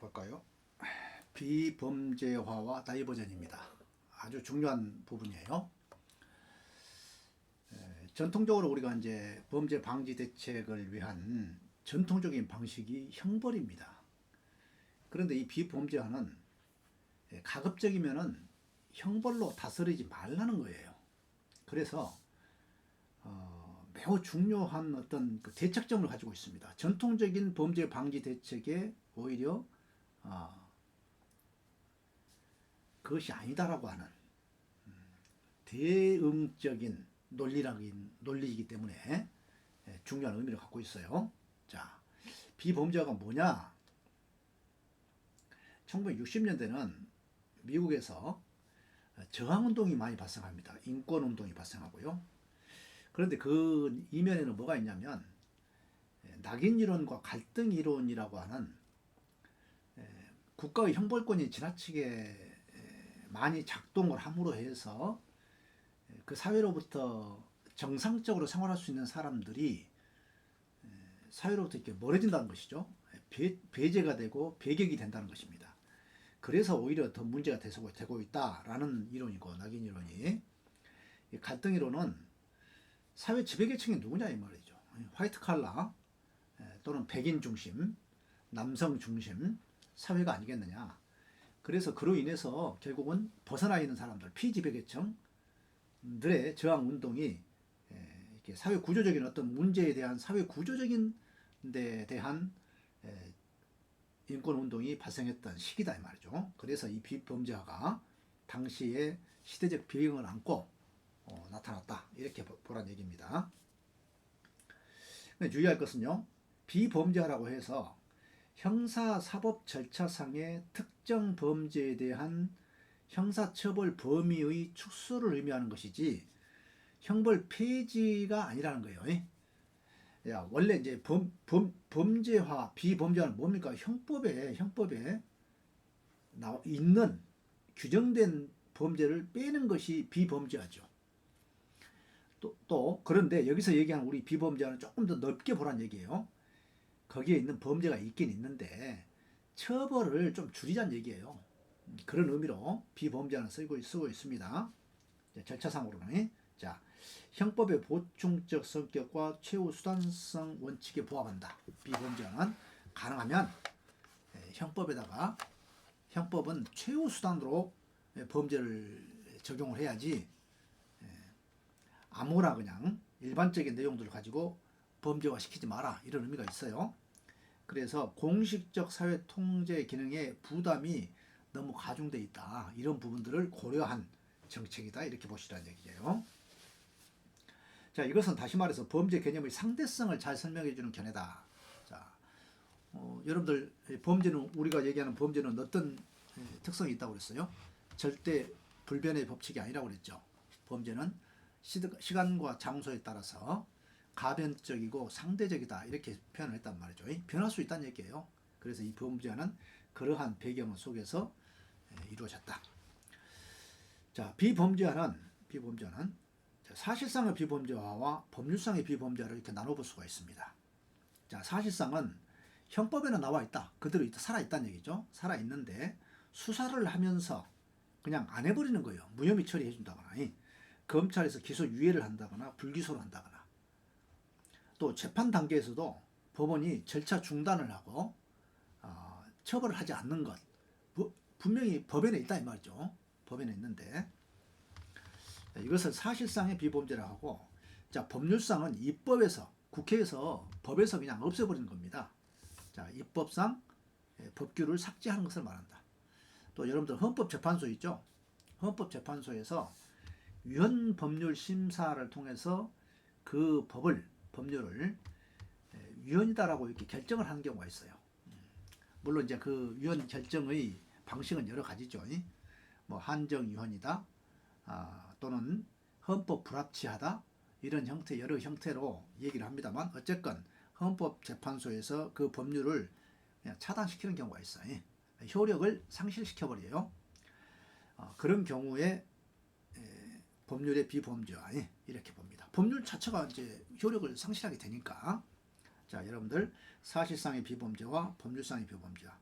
볼까요? 비범죄화와 다이버전입니다. 아주 중요한 부분이에요. 에, 전통적으로 우리가 이제 범죄 방지 대책을 위한 전통적인 방식이 형벌입니다. 그런데 이 비범죄화는 에, 가급적이면은 형벌로 다스리지 말라는 거예요. 그래서 어, 매우 중요한 어떤 그 대책점을 가지고 있습니다. 전통적인 범죄 방지 대책에 오히려 아, 그것이 아니다라고 하는 음, 대응적인 논리라긴 논리이기 때문에 예, 중요한 의미를 갖고 있어요. 자, 비범죄가 뭐냐? 1960년대는 미국에서 저항 운동이 많이 발생합니다. 인권 운동이 발생하고요. 그런데 그 이면에는 뭐가 있냐면 예, 낙인 이론과 갈등 이론이라고 하는 예, 국가의 형벌권이 지나치게 예, 많이 작동을 함으로 해서 예, 그 사회로부터 정상적으로 생활할 수 있는 사람들이 예, 사회로부터 이렇게 멀어진다는 것이죠. 예, 배, 배제가 되고 배격이 된다는 것입니다. 그래서 오히려 더 문제가 되고 있다라는 이론이고 낙인 이론이 이 갈등 이론은 사회 지배계층이 누구냐 이 말이죠. 화이트 칼라 예, 또는 백인 중심, 남성 중심 사회가 아니겠느냐. 그래서 그로 인해서 결국은 벗어나 있는 사람들, 피지배계층들의 저항 운동이 예, 이렇게 사회 구조적인 어떤 문제에 대한 사회 구조적인 데 대한 예, 인권 운동이 발생했던 시기다 이 말이죠. 그래서 이 비범죄화가 당시에 시대적 배경을 안고 어, 나타났다 이렇게 보- 보란 얘기입니다. 근데 주의할 것은요 비범죄라고 해서 형사사법 절차상의 특정 범죄에 대한 형사처벌 범위의 축소를 의미하는 것이지 형벌 폐지가 아니라는 거예요. 예? 야 원래 이제 범, 범, 범죄화 비범죄화는 뭡니까 형법에 형법에 나 있는 규정된 범죄를 빼는 것이 비범죄화죠. 또, 또 그런데 여기서 얘기하는 우리 비범죄화는 조금 더 넓게 보란 얘기예요. 거기에 있는 범죄가 있긴 있는데 처벌을 좀 줄이자는 얘기예요. 그런 의미로 비범죄화는 쓰고, 쓰고 있습니다. 절차상으로는 자 형법의 보충적 성격과 최후 수단성 원칙에 부합한다. 비범죄화는 가능하면 에, 형법에다가 형법은 최후 수단으로 에, 범죄를 적용을 해야지 에, 아무나 그냥 일반적인 내용들을 가지고 범죄화 시키지 마라 이런 의미가 있어요. 그래서 공식적 사회 통제 기능에 부담이 너무 가중돼 있다 이런 부분들을 고려한 정책이다 이렇게 보시라는 얘기예요. 자 이것은 다시 말해서 범죄 개념의 상대성을 잘 설명해 주는 견해다. 자 어, 여러분들 범죄는 우리가 얘기하는 범죄는 어떤 에, 특성이 있다고 그랬어요? 절대 불변의 법칙이 아니라고 그랬죠. 범죄는 시간과 장소에 따라서 가변적이고 상대적이다 이렇게 표현을 했단 말이죠. 이 변할 수 있다는 얘기예요. 그래서 이 범죄는 그러한 배경 속에서 에, 이루어졌다. 자 비범죄화는 비범죄는 사실상의 비범죄화와 법률상의 비범죄화를 이렇게 나눠볼 수가 있습니다. 자 사실상은 형법에는 나와 있다. 그대로 있다, 살아 있다는 얘기죠. 살아 있는데 수사를 하면서 그냥 안 해버리는 거예요. 무혐의 처리해 준다거나 이. 검찰에서 기소 유예를 한다거나 불기소를 한다거나 또 재판 단계에서도 법원이 절차 중단을 하고 어, 처벌을 하지 않는 것 부- 분명히 법에는 있다 이 말이죠. 법에는 있는데 자, 이것을 사실상의 비범죄라고 하고 자 법률상은 입법에서 국회에서 법에서 그냥 없애버리는 겁니다. 자 입법상 예, 법규를 삭제하는 것을 말한다. 또 여러분들 헌법재판소 있죠? 헌법재판소에서 위헌 법률 심사를 통해서 그 법을 법률을 예, 위헌이다라고 이렇게 결정을 하는 경우가 있어요. 음, 물론 이제 그 위헌 결정의 방식은 여러 가지죠. 이. 뭐 한정 위헌이다, 아, 또는 헌법 불합치하다 이런 형태 여러 형태로 얘기를 합니다만 어쨌건 헌법재판소에서 그 법률을 차단시키는 경우가 있어요. 예. 효력을 상실시켜 버려요. 어, 그런 경우에 에, 법률의 비범죄화 예, 이렇게 봅니다. 법률 자체가 이제 효력을 상실하게 되니까 자 여러분들 사실상의 비범죄와 법률상의 비범죄와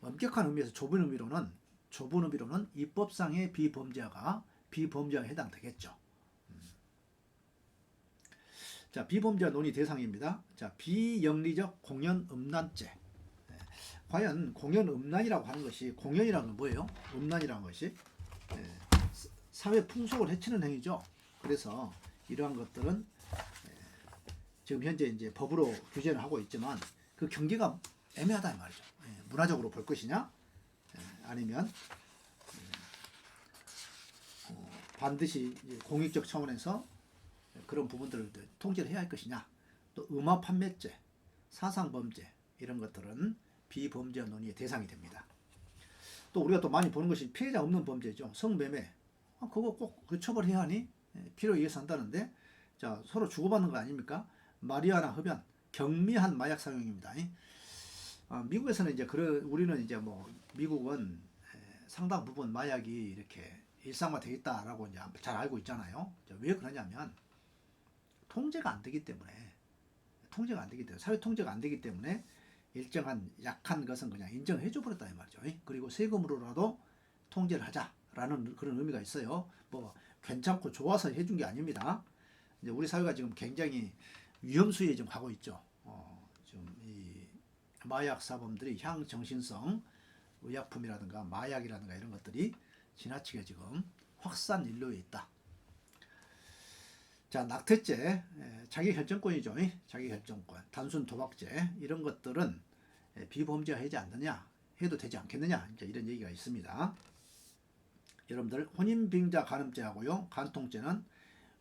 엄격한 의미에서 좁은 의미로는 좁은 의미로는 입법상의 비범죄가 비범죄에 해당되겠죠. 음. 자 비범죄 논의 대상입니다. 자 비영리적 공연 음란죄. 예, 과연 공연 음란이라고 하는 것이 공연이라는 건 뭐예요? 음란이라는 것이 예, 사- 사회 풍속을 해치는 행위죠. 그래서 이러한 것들은 예, 지금 현재 이제 법으로 규제를 하고 있지만 그 경계가 애매하다 이 말이죠. 예, 문화적으로 볼 것이냐, 예, 아니면 음, 어, 반드시 공익적 차원에서 그런 부분들을 또 통제를 해야 할 것이냐, 또 음악 판매죄, 사상범죄 이런 것들은 비범죄 논의의 대상이 됩니다. 또 우리가 또 많이 보는 것이 피해자 없는 범죄죠. 성매매. 아, 그거 꼭 그 처벌해야 하니? 예, 필요 의해서 한다는데, 자, 서로 주고받는 거 아닙니까? 마리아나 흡연, 경미한 마약 사용입니다. 이. 아, 미국에서는 이제 그런 우리는 이제 뭐 미국은 에, 상당 부분 마약이 이렇게 일상화되어 있다라고 이제 잘 알고 있잖아요. 자, 왜 그러냐면 통제가 안 되기 때문에 통제가 안 되기 때문에 사회 통제가 안 되기 때문에 일정한 약한 것은 그냥 인정해 줘 버렸다 이 말이죠. 이. 그리고 세금으로라도 통제를 하자 라는 그런 의미가 있어요. 뭐 괜찮고 좋아서 해준 게 아닙니다. 이제 우리 사회가 지금 굉장히 위험수에 지금 가고 있죠. 어, 지금 이 마약 사범들이 향정신성 의약품이라든가 마약이라든가 이런 것들이 지나치게 지금 확산 인로에 있다. 자, 낙태죄, 에, 자기 결정권이죠. 이? 자기 결정권, 단순 도박죄 이런 것들은 에, 비범죄하지 않느냐, 해도 되지 않겠느냐, 이제 이런 얘기가 있습니다. 여러분들 혼인빙자 간음죄하고요, 간통죄는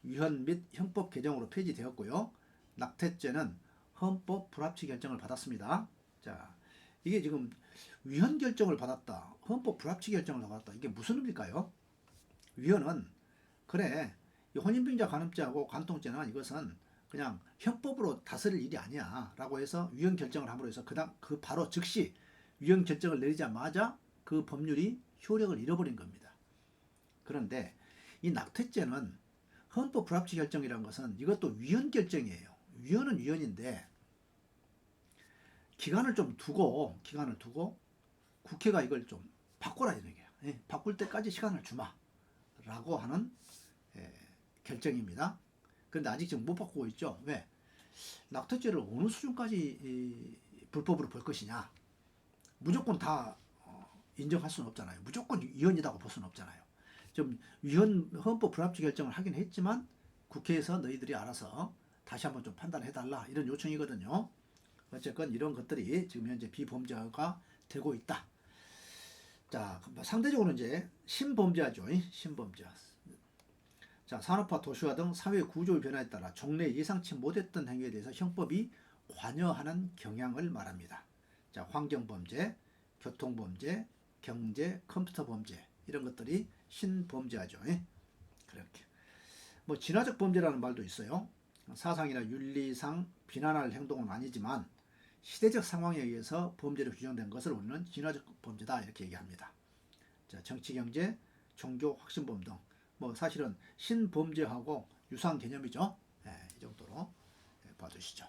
위헌 및 형법 개정으로 폐지되었고요. 낙태죄는 헌법 불합치 결정을 받았습니다. 자, 이게 지금 위헌 결정을 받았다. 헌법 불합치 결정을 받았다. 이게 무슨 의미일까요? 위헌은 그래 이 혼인빙자 간음죄하고 간통죄는 이것은 그냥 형법으로 다스릴 일이 아니야라고 해서 위헌 결정을 함으로 해서 그다음 그 바로 즉시 위헌 결정을 내리자마자 그 법률이 효력을 잃어버린 겁니다. 그런데 이 낙태죄는 헌법 불합치 결정이라는 것은 이것도 위헌 결정이에요. 위헌은 위헌인데 기간을 좀 두고 기간을 두고 국회가 이걸 좀 바꿔라 이런 얘기예요. 예, 바꿀 때까지 시간을 주마라고 하는 예, 결정입니다. 그런데 아직 지금 못 바꾸고 있죠. 왜? 낙태죄를 어느 수준까지 이, 불법으로 볼 것이냐? 무조건 다 어, 인정할 수는 없잖아요. 무조건 위헌이라고 볼 수는 없잖아요. 좀 위헌 헌법 불합치 결정을 하긴 했지만 국회에서 너희들이 알아서 다시 한번 좀 판단해 달라 이런 요청이거든요. 어쨌건 이런 것들이 지금 현재 비범죄가 되고 있다. 자, 상대적으로 이제 신범죄죠. 신범죄. 자, 산업화 도시화 등 사회 구조의 변화에 따라 종래 예상치 못했던 행위에 대해서 형법이 관여하는 경향을 말합니다. 자, 환경범죄, 교통범죄, 경제, 컴퓨터 범죄 이런 것들이 신범죄하죠. 예? 그렇게. 뭐 진화적 범죄라는 말도 있어요. 사상이나 윤리상 비난할 행동은 아니지만 시대적 상황에 의해서 범죄로 규정된 것을 우리는 진화적 범죄다 이렇게 얘기합니다. 자, 정치, 경제, 종교, 확신범 등 뭐 사실은 신범죄하고 유사한 개념이죠. 예, 이 정도로 예, 봐주시죠.